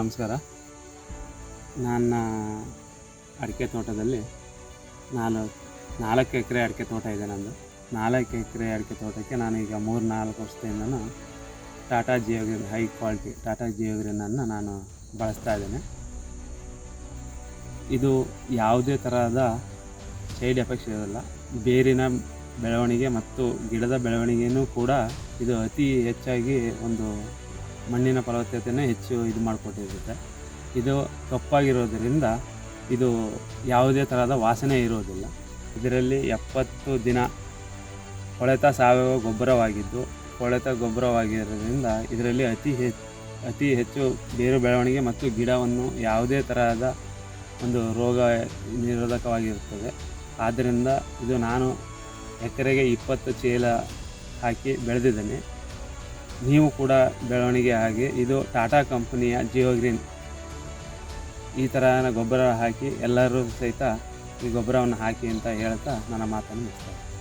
ನಮಸ್ಕಾರ. ನನ್ನ ಅಡಿಕೆ ತೋಟದಲ್ಲಿ ನಾನು ನಾಲ್ಕು ಎಕರೆ ಅಡಿಕೆ ತೋಟ ಇದೆ ನನ್ನದು ನಾಲ್ಕು ಎಕರೆ ಅಡಿಕೆ ತೋಟಕ್ಕೆ ನಾನು ಈಗ ಮೂರು, ನಾಲ್ಕು ವರ್ಷದಿಂದನೂ Tata Geogreen high quality Tata ಜಿಯೋಗ್ರಿನನ್ನು ನಾನು ಬಳಸ್ತಾ ಇದ್ದೇನೆ. ಇದು ಯಾವುದೇ ಥರದ ಸೈಡ್ ಎಫೆಕ್ಟ್ಸ್ ಇರೋಲ್ಲ ಬೇರಿನ ಬೆಳವಣಿಗೆ ಮತ್ತು ಗಿಡದ ಬೆಳವಣಿಗೆಯೂ ಕೂಡ ಇದು ಅತಿ ಹೆಚ್ಚಾಗಿ ಒಂದು ಮಣ್ಣಿನ ಫಲವತ್ತತೆಯನ್ನು ಹೆಚ್ಚು ಇದು ಮಾಡಿಕೊಟ್ಟಿರುತ್ತೆ. ಇದು ಕಪ್ಪಾಗಿರೋದರಿಂದ ಇದು ಯಾವುದೇ ಥರದ ವಾಸನೆ ಇರೋದಿಲ್ಲ. ಇದರಲ್ಲಿ ಎಪ್ಪತ್ತು ದಿನ ಕೊಳೆತ ಸಾವಯವ ಗೊಬ್ಬರವಾಗಿದ್ದು, ಕೊಳೆತ ಗೊಬ್ಬರವಾಗಿರೋದ್ರಿಂದ ಇದರಲ್ಲಿ ಅತಿ ಹೆಚ್ಚು ಅತಿ ಹೆಚ್ಚು ಬೇರು ಬೆಳವಣಿಗೆ ಮತ್ತು ಗಿಡವನ್ನು ಯಾವುದೇ ತರಹದ ಒಂದು ರೋಗ ನಿರೋಧಕವಾಗಿರುತ್ತದೆ. ಆದ್ದರಿಂದ ಇದು ನಾನು ಎಕರೆಗೆ ಇಪ್ಪತ್ತು ಚೀಲ ಹಾಕಿ ಬೆಳೆದಿದ್ದೇನೆ. ನೀವು ಕೂಡ ಬೆಳವಣಿಗೆ ಆಗಿ ಇದು ಟಾಟಾ ಕಂಪನಿಯ ಜಿಯೋಗ್ರೀನ್ ಈ ಥರ ಗೊಬ್ಬರ ಹಾಕಿ ಎಲ್ಲರೂ ಸಹಿತ ಈ ಗೊಬ್ಬರವನ್ನು ಹಾಕಿ ಅಂತ ಹೇಳ್ತಾ ನನ್ನ ಮಾತನ್ನು ಮುಗಿಸ್ತೇನೆ